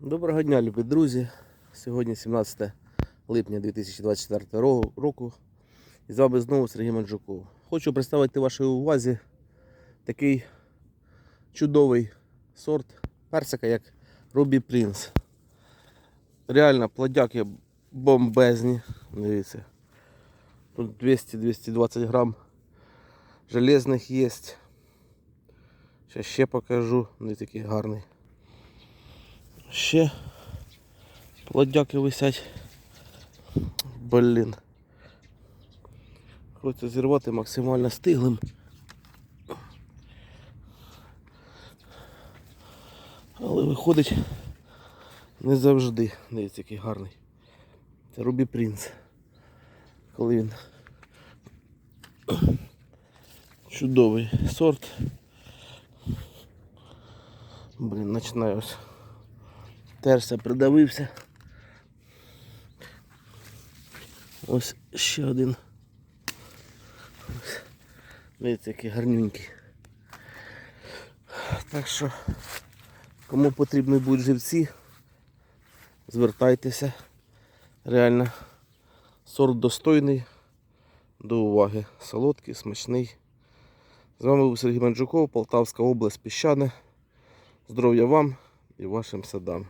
Доброго дня, любі друзі. Сьогодні 17 липня 2024 року. І з вами знову Сергій Манджуков. Хочу представити вашій увазі такий чудовий сорт персика, як Ruby Prince. Реально плодяки бомбезні. Дивіться. Тут 200-220 грам железних є. Зараз ще покажу. Ну, такий гарний. Ще плодяки висять. Блін. Хочеться зірвати максимально стиглим. Але виходить не завжди. Дивіться, який гарний. Це Рубі Принц. Коли він чудовий сорт. Блін, починаю ось. Терся придавився. Ось ще один. Ось. Дивіться, який гарненький. Так що, кому потрібні будуть живці, звертайтеся. Реально сорт достойний до уваги. Солодкий, смачний. З вами був Сергій Манджуков, Полтавська область, Піщане. Здоров'я вам і вашим садам.